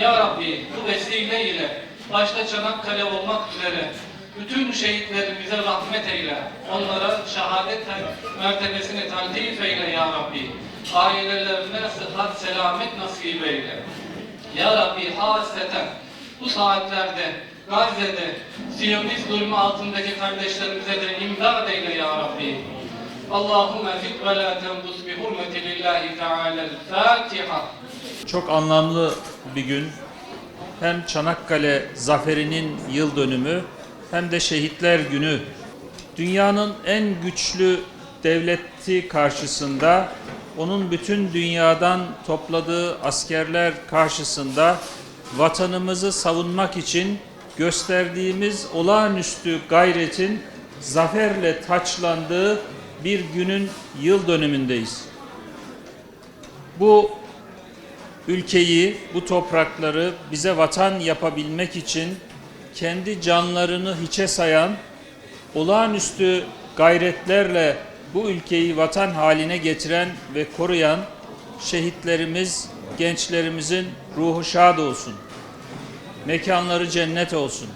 Ya Rabbi bu vesile ile başta Çanakkale olmak üzere bütün şehitlerimize rahmet eyle. Onlara şehadet mertebesini taltif eyle Ya Rabbi. Ailelerine sıhhat, selamet nasip eyle. Ya Rabbi hasreten bu saatlerde Gazze'de Siyonist zulmü altındaki kardeşlerimize de imdad eyle Ya Rabbi. Allahümme fik ve la tembus bi hurmeti lillahi teala. Fatiha. Çok anlamlı bir gün. Hem Çanakkale zaferinin yıl dönümü hem de Şehitler Günü. Dünyanın en güçlü devleti karşısında, onun bütün dünyadan topladığı askerler karşısında vatanımızı savunmak için gösterdiğimiz olağanüstü gayretin zaferle taçlandığı bir günün yıl dönümündeyiz. Bu ülkeyi, bu toprakları bize vatan yapabilmek için kendi canlarını hiçe sayan, olağanüstü gayretlerle bu ülkeyi vatan haline getiren ve koruyan şehitlerimiz, gençlerimizin ruhu şad olsun. Mekanları cennet olsun.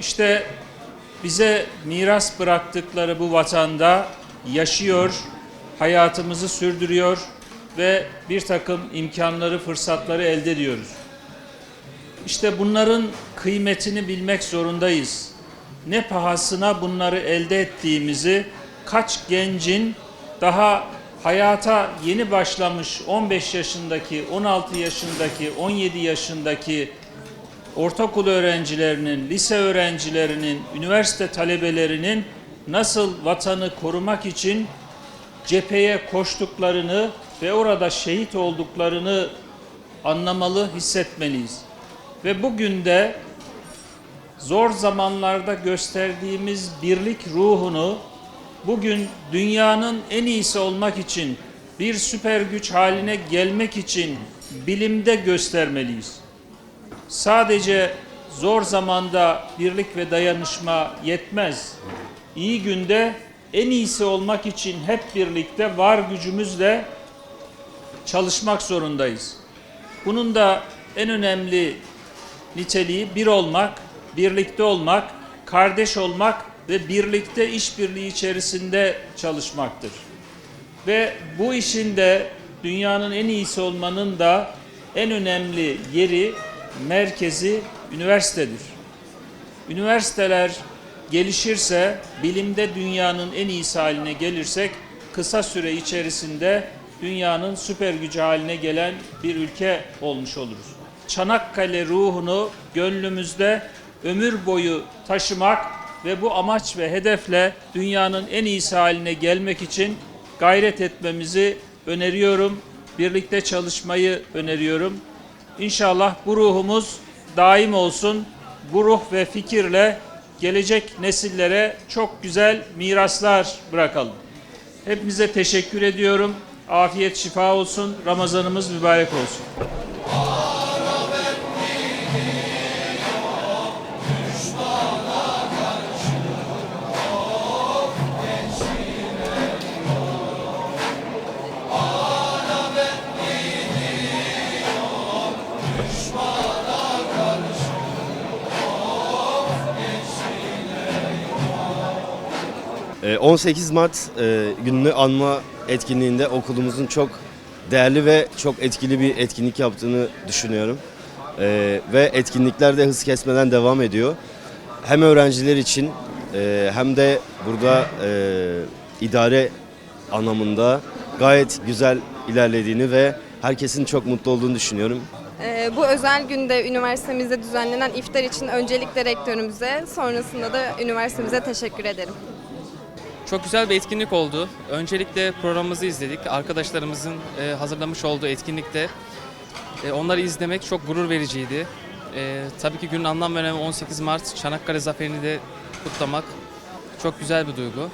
İşte bize miras bıraktıkları bu vatanda yaşıyor, hayatımızı sürdürüyor ve bir takım imkanları, fırsatları elde ediyoruz. İşte bunların kıymetini bilmek zorundayız. Ne pahasına bunları elde ettiğimizi, kaç gencin daha hayata yeni başlamış 15 yaşındaki, 16 yaşındaki, 17 yaşındaki ortaokul öğrencilerinin, lise öğrencilerinin, üniversite talebelerinin nasıl vatanı korumak için cepheye koştuklarını ve orada şehit olduklarını anlamalı, hissetmeliyiz. Ve bugün de zor zamanlarda gösterdiğimiz birlik ruhunu bugün dünyanın en iyisi olmak için, bir süper güç haline gelmek için bilimde göstermeliyiz. Sadece zor zamanda birlik ve dayanışma yetmez. İyi günde en iyisi olmak için hep birlikte var gücümüzle çalışmak zorundayız. Bunun da en önemli niteliği bir olmak, birlikte olmak, kardeş olmak ve birlikte işbirliği içerisinde çalışmaktır. Ve bu işin de dünyanın en iyisi olmanın da en önemli yeri, merkezi üniversitedir. Üniversiteler gelişirse, bilimde dünyanın en iyisi haline gelirsek, kısa süre içerisinde dünyanın süper gücü haline gelen bir ülke olmuş oluruz. Çanakkale ruhunu gönlümüzde ömür boyu taşımak ve bu amaç ve hedefle dünyanın en iyisi haline gelmek için gayret etmemizi öneriyorum. Birlikte çalışmayı öneriyorum. İnşallah bu ruhumuz daim olsun. Bu ruh ve fikirle gelecek nesillere çok güzel miraslar bırakalım. Hepinize teşekkür ediyorum. Afiyet şifa olsun. Ramazanımız mübarek olsun. 18 Mart e, gününü anma etkinliğinde okulumuzun çok değerli ve çok etkili bir etkinlik yaptığını düşünüyorum. Ee, ve etkinlikler de hız kesmeden devam ediyor. Hem öğrenciler için e, hem de burada e, idare anlamında gayet güzel ilerlediğini ve herkesin çok mutlu olduğunu düşünüyorum. Ee, Bu özel günde üniversitemizde düzenlenen iftar için öncelikle rektörümüze, sonrasında da üniversitemize teşekkür ederim. Çok güzel bir etkinlik oldu. Öncelikle programımızı izledik. Arkadaşlarımızın e, hazırlamış olduğu etkinlikte e, onları izlemek çok gurur vericiydi. E, tabii ki günün anlam ve önemi 18 Mart Çanakkale Zaferi'ni de kutlamak çok güzel bir duygu.